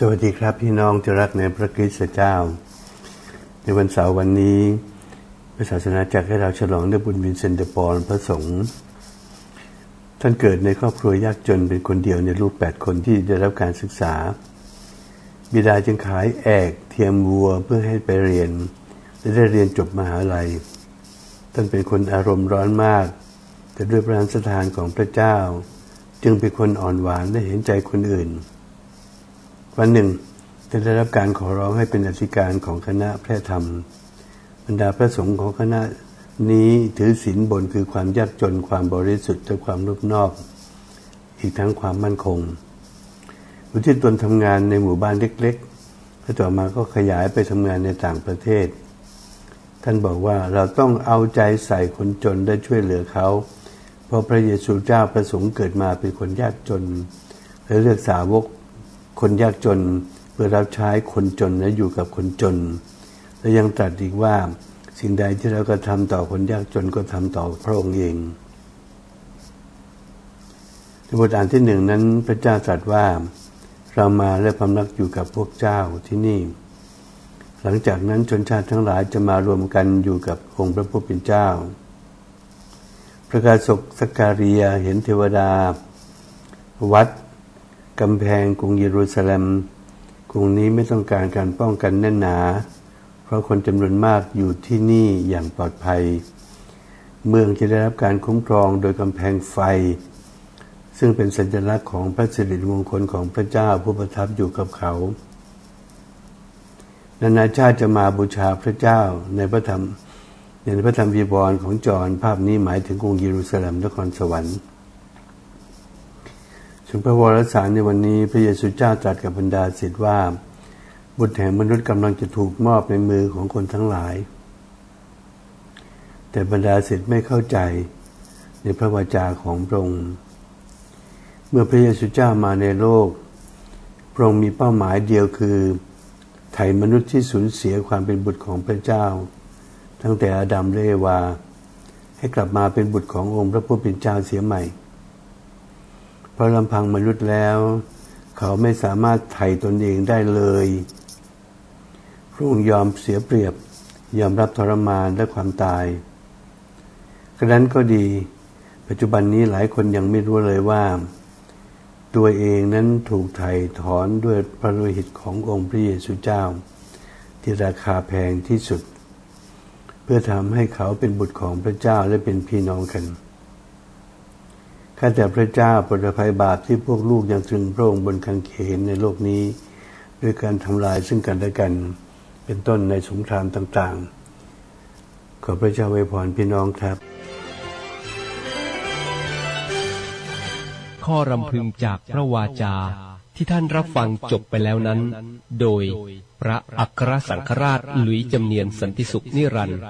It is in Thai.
สวัสดีครับพี่น้องที่รักในพระคริสต์เจ้า ในวันเสาร์วันนี้พระศาสนาจักให้เราฉลองด้วยบุญวินเซนเดอปอลพระสงฆ์ท่านเกิดในครอบครัวยากจนเป็นคนเดียวในลูกแปดคนที่ได้รับการศึกษา บิดาจึงขายแอกเทียมวัวเพื่อให้ไปเรียนและได้เรียนจบมหาลัย ท่านเป็นคนอารมณ์ร้อนมาก แต่ด้วยพระราชทานของพระเจ้า จึงเป็นคนอ่อนหวานและเห็นใจคนอื่น วันหนึ่งได้รับการขอร้องให้เป็นอธิการของคณะแพทย์ธรรม บรรดาพระสงฆ์ของคณะนี้ถือศีลบนคือความยากจนความบริสุทธิ์และความรูปนอกอีกทั้งความมั่นคงอุทิตนทำงานในหมู่บ้านเล็กๆและต่อมาก็ขยายไปทำงานในต่างประเทศ ท่านบอกว่าเราต้องเอาใจใส่คนจนได้ช่วยเหลือเขา เพราะพระเยซูเจ้าประสงค์เกิดมาเป็นคนยากจน และเลือกสาวก คนยากจนเพื่อรับใช้คนจนและอยู่กับคนจน และยังตรัสอีกว่าสิ่งใดที่เรากระทำต่อคนยากจนก็ทำต่อพระองค์เองในบทอ่านที่หนึ่งนั้นพระเจ้าตรัสว่า เรามาและพำนักอยู่กับพวกเจ้าที่นี่ หลังจากนั้นชนชาติทั้งหลายจะมารวมกันอยู่กับองค์พระผู้เป็นเจ้า พระกาศกสการียเห็นเทวดา วัด กำแพงกรุงเยรูซาเล็มกรุงนี้ไม่ต้องการการป้องกันแน่นหนา เพราะคนจำนวนมากอยู่ที่นี่อย่างปลอดภัย เมืองจะได้รับการคุ้มครองโดยกำแพงไฟ ซึ่งเป็นสัญลักษณ์ของพระสิริมงคลของพระเจ้าผู้ประทับอยู่กับเขา นานาชาติจะมาบูชาพระเจ้าในพระธรรมในพระธรรมวีบอลของจอห์นภาพนี้หมายถึงกรุงเยรูซาเล็มนครสวรรค์ ถึงพระวรสารในวันนี้พระเยซูเจ้าตรัสกับบรรดาศิษย์ว่า บุตรแห่งมนุษย์กำลังจะถูกมอบในมือของคนทั้งหลาย แต่บรรดาศิษย์ไม่เข้าใจในพระวจาของพระองค์เมื่อพระเยซูเจ้ามาในโลก พระองค์มีเป้าหมายเดียวคือไถ่มนุษย์ที่สูญเสียความเป็นบุตรของพระเจ้า ตั้งแต่อาดัมและเอวา ให้กลับมาเป็นบุตรขององค์พระผู้เป็นเจ้าเสียใหม่ เพราะลำพังมนุษย์แล้ว เขาไม่สามารถไถ่ตนเองได้เลยพระองค์ยอมเสียเปรียบ ยอมรับทรมานและความตายกระนั้นก็ดี ปัจจุบันนี้หลายคนยังไม่รู้เลยว่า ตัวเองนั้นถูกไถ่ถอนด้วยพระโลหิตขององค์พระเยซูเจ้า ที่ราคาแพงที่สุด เพื่อทำให้เขาเป็นบุตรของพระเจ้าและเป็นพี่น้องกัน ข้าแต่พระเจ้าปรดภัยบาปที่พวกลูกยังตรึงพระองค์บนคังเขนในโลกนี้ ด้วยการทำลายซึ่งกันและกัน เป็นต้นในสงครามต่างๆ ขอพระเจ้าไว้พรพี่น้องครับ ข้อรำพึงจากพระวาจาที่ท่านรับฟังจบไปแล้วนั้น โดยพระอัครสังฆราชหลุยจำเนียนสันติสุขนิรันดร์